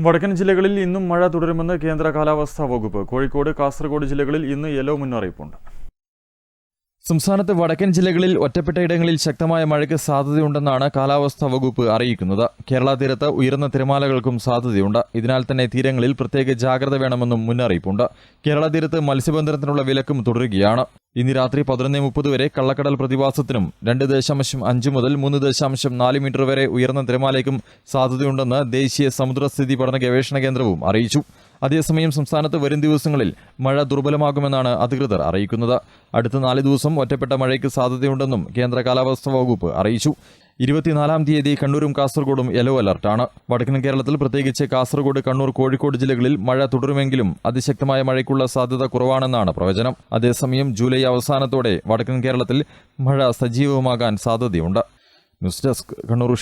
വടക്കൻ ജില്ലകളിൽ ഇന്നും മഴ തുടരുമെന്ന് കേന്ദ്ര കാലാവസ്ഥാ വകുപ്പ്. കോഴിക്കോട് കാസർഗോഡ് ജില്ലകളിൽ ഇന്ന് യെല്ലോ മുന്നറിയിപ്പുണ്ട്. സംസ്ഥാനത്ത് വടക്കൻ ജില്ലകളിൽ ഒറ്റപ്പെട്ട ഇടങ്ങളിൽ ശക്തമായ മഴയ്ക്ക് സാധ്യതയുണ്ടെന്നാണ് കാലാവസ്ഥാ വകുപ്പ് അറിയിക്കുന്നത്. കേരള തീരത്ത് ഉയർന്ന തിരമാലകൾക്കും സാധ്യതയുണ്ട്. ഇതിനാൽ തന്നെ തീരങ്ങളിൽ പ്രത്യേക ജാഗ്രത വേണമെന്നും മുന്നറിയിപ്പുണ്ട്. കേരള തീരത്ത് മത്സ്യബന്ധനത്തിനുള്ള വിലക്കും തുടരുകയാണ്. ഇന്ന് രാത്രി പതിനൊന്ന് മുപ്പത് വരെ കള്ളക്കടൽ പ്രതിഭാസത്തിനും രണ്ട് ദശാംശം അഞ്ച് മുതൽ മൂന്ന് ദശാംശം നാല് മീറ്റർ വരെ ഉയർന്ന തിരമാലയ്ക്കും സാധ്യതയുണ്ടെന്ന് ദേശീയ സമുദ്രസ്ഥിതി പഠന ഗവേഷണ കേന്ദ്രവും അറിയിച്ചു. അതേസമയം സംസ്ഥാനത്ത് വരും ദിവസങ്ങളിൽ മഴ ദുർബലമാകുമെന്നാണ് അധികൃതർ അറിയിക്കുന്നത്. അടുത്ത നാല് ദിവസം ഒറ്റപ്പെട്ട മഴയ്ക്ക് സാധ്യതയുണ്ടെന്നും കേന്ദ്ര കാലാവസ്ഥാ വകുപ്പ് അറിയിച്ചു. ഇരുപത്തിനാലാം തീയതി കണ്ണൂരും കാസർഗോഡും യെല്ലോ അലർട്ടാണ് വടക്കൻ കേരളത്തിൽ പ്രത്യേകിച്ച് കാസർഗോഡ് കണ്ണൂർ കോഴിക്കോട് ജില്ലകളിൽ മഴ തുടരുമെങ്കിലും അതിശക്തമായ മഴയ്ക്കുള്ള സാധ്യത കുറവാണെന്നാണ് പ്രവചനം. അതേസമയം ജൂലൈ അവസാനത്തോടെ വടക്കൻ കേരളത്തിൽ മഴ സജീവമാകാൻ സാധ്യതയുണ്ട്. News desk Kannur